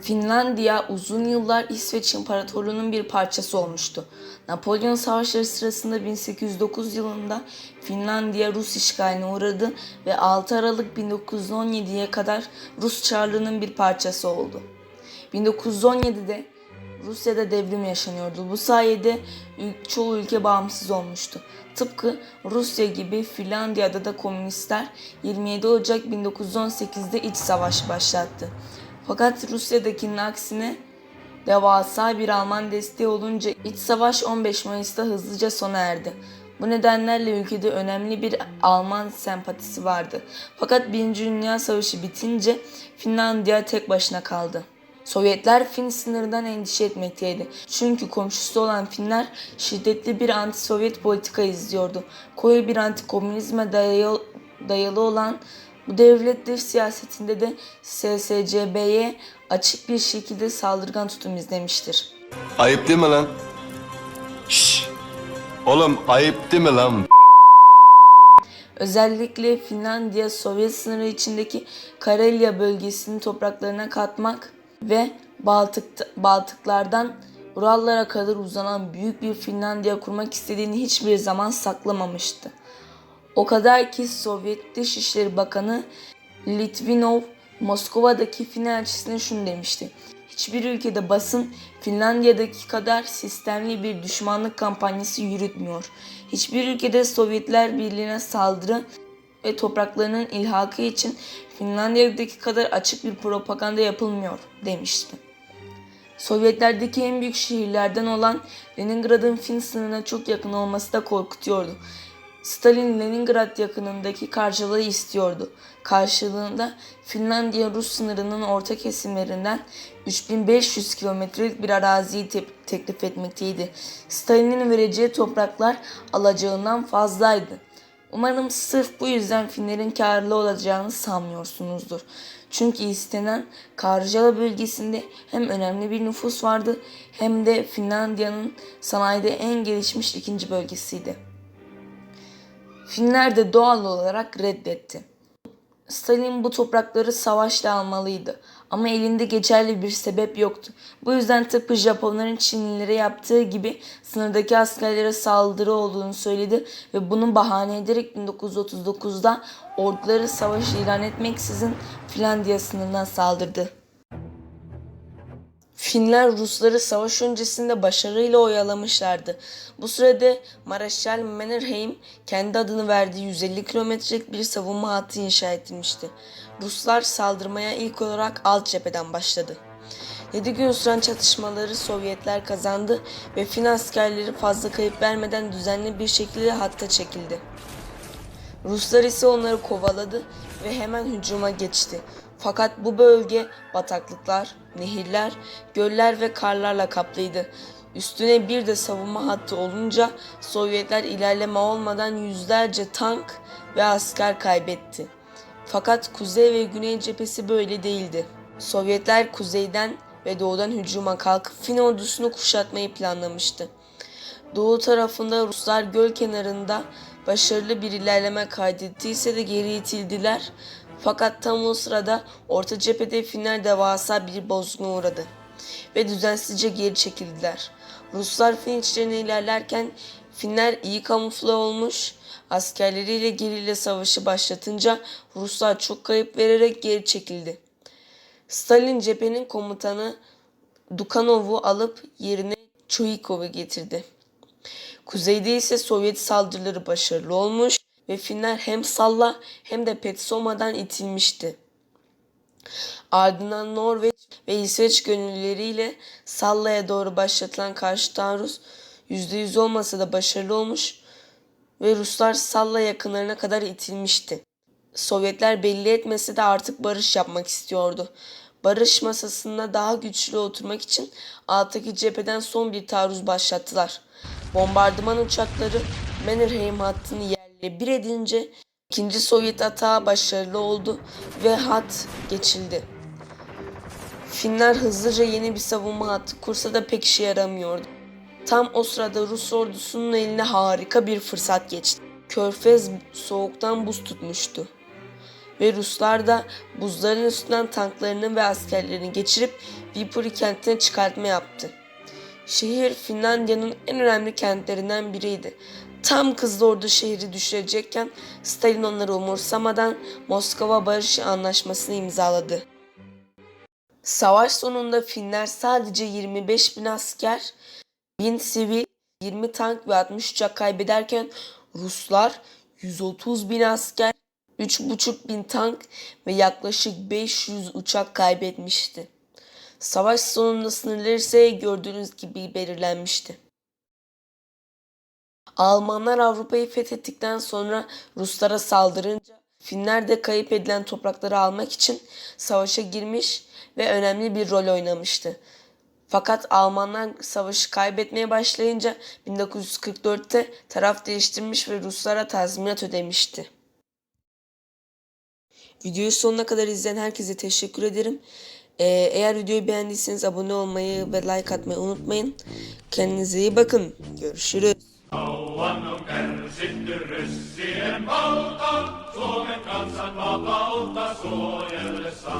Finlandiya uzun yıllar İsveç İmparatorluğu'nun bir parçası olmuştu. Napolyon Savaşları sırasında 1809 yılında Finlandiya Rus işgaline uğradı ve 6 Aralık 1917'ye kadar Rus Çarlığı'nın bir parçası oldu. 1917'de Rusya'da devrim yaşanıyordu. Bu sayede çoğu ülke bağımsız olmuştu. Tıpkı Rusya gibi Finlandiya'da da komünistler 27 Ocak 1918'de iç savaş başlattı. Fakat Rusya'dakinin aksine devasa bir Alman desteği olunca iç savaş 15 Mayıs'ta hızlıca sona erdi. Bu nedenlerle ülkede önemli bir Alman sempatisi vardı. Fakat Birinci Dünya Savaşı bitince Finlandiya tek başına kaldı. Sovyetler Fin sınırından endişe etmekteydi. Çünkü komşusu olan Finler şiddetli bir anti-Sovyet politika izliyordu. Koyu bir anti-komünizme dayalı, olan bu devlet dış siyasetinde de SSCB'ye açık bir şekilde saldırgan tutum izlemiştir. Ayıp değil mi lan? Şşş. Oğlum ayıp değil mi lan? Özellikle Finlandiya Sovyet sınırı içindeki Karelya bölgesini topraklarına katmak ve Baltık, Baltıklardan Urallara kadar uzanan büyük bir Finlandiya kurmak istediğini hiçbir zaman saklamamıştı. O kadar ki Sovyet Dışişleri Bakanı Litvinov Moskova'daki Fin elçisine şunu demişti. Hiçbir ülkede basın Finlandiya'daki kadar sistemli bir düşmanlık kampanyası yürütmüyor. Hiçbir ülkede Sovyetler Birliği'ne saldırı ve topraklarının ilhakı için Finlandiya'daki kadar açık bir propaganda yapılmıyor demişti. Sovyetlerdeki en büyük şehirlerden olan Leningrad'ın Fin sınırına çok yakın olması da korkutuyordu. Stalin Leningrad yakınındaki karşılığı istiyordu. Karşılığında Finlandiya Rus sınırının orta kesimlerinden 3500 kilometrelik bir araziyi te- teklif etmekteydi. Stalin'in vereceği topraklar alacağından fazlaydı. Umarım sırf bu yüzden Finlerin karlı olacağını sanmıyorsunuzdur. Çünkü istenen Karjala bölgesinde hem önemli bir nüfus vardı hem de Finlandiya'nın sanayide en gelişmiş ikinci bölgesiydi. Finler de doğal olarak reddetti. Stalin bu toprakları savaşla almalıydı ama elinde geçerli bir sebep yoktu. Bu yüzden tıpkı Japonların Çinlilere yaptığı gibi sınırdaki askerlere saldırı olduğunu söyledi ve bunu bahane ederek 1939'da orduları savaş ilan etmeksizin Finlandiya sınırından saldırdı. Finler Rusları savaş öncesinde başarıyla oyalamışlardı. Bu sürede Mareşal Mannerheim kendi adını verdiği 150 kilometrelik bir savunma hattı inşa etmişti. Ruslar saldırmaya ilk olarak alt cepheden başladı. 7 gün süren çatışmaları Sovyetler kazandı ve Fin askerleri fazla kayıp vermeden düzenli bir şekilde hatta çekildi. Ruslar ise onları kovaladı ve hemen hücuma geçti. Fakat bu bölge bataklıklar, nehirler, göller ve karlarla kaplıydı. Üstüne bir de savunma hattı olunca Sovyetler ilerleme olmadan yüzlerce tank ve asker kaybetti. Fakat kuzey ve güney cephesi böyle değildi. Sovyetler kuzeyden ve doğudan hücuma kalkıp Fin ordusunu kuşatmayı planlamıştı. Doğu tarafında Ruslar göl kenarında başarılı bir ilerleme kaydettiyse de geri itildiler. Fakat tam o sırada orta cephede Finler devasa bir bozguna uğradı ve düzensizce geri çekildiler. Ruslar Fin içlerine ilerlerken Finler iyi kamufle olmuş askerleriyle gerilla savaşı başlatınca Ruslar çok kayıp vererek geri çekildi. Stalin cephenin komutanı Dukanov'u alıp yerine Çoikov'u getirdi. Kuzeyde ise Sovyet saldırıları başarılı olmuş ve Finler hem Salla hem de Petsoma'dan itilmişti. Ardından Norveç ve İsveç gönüllüleriyle Salla'ya doğru başlatılan karşı taarruz %100 olmasa da başarılı olmuş ve Ruslar Salla yakınlarına kadar itilmişti. Sovyetler belli etmese de artık barış yapmak istiyordu. Barış masasında daha güçlü oturmak için alttaki cepheden son bir taarruz başlattılar. Bombardıman uçakları Mannerheim hattını bir edince ikinci Sovyet atağı başarılı oldu ve hat geçildi. Finler hızlıca yeni bir savunma hattı kursa da pek işe yaramıyordu. Tam o sırada Rus ordusunun eline harika bir fırsat geçti. Körfez soğuktan buz tutmuştu. ve Ruslar da buzların üstünden tanklarını ve askerlerini geçirip Viipuri kentine çıkartma yaptı. Şehir Finlandiya'nın en önemli kentlerinden biriydi. Tam kızlı ordu şehri düşürecekken Stalin onları umursamadan Moskova Barış Anlaşması'nı imzaladı. Savaş sonunda Finler sadece 25 bin asker, 1000 sivil, 20 tank ve 60 uçak kaybederken Ruslar 130 bin asker, 3,5 bin tank ve yaklaşık 500 uçak kaybetmişti. Savaş sonunda sınırlar ise gördüğünüz gibi belirlenmişti. Almanlar Avrupa'yı fethettikten sonra Ruslara saldırınca Finler de kayıp edilen toprakları almak için savaşa girmiş ve önemli bir rol oynamıştı. Fakat Almanlar savaşı kaybetmeye başlayınca 1944'te taraf değiştirmiş ve Ruslara tazminat ödemişti. Videoyu sonuna kadar izleyen herkese teşekkür ederim. Ee, eğer videoyu beğendiyseniz abone olmayı ve like atmayı unutmayın. Kendinize iyi bakın. Görüşürüz. Kauan on kärsitty ryssien valta, Suomen kansan vapautta suojellessa.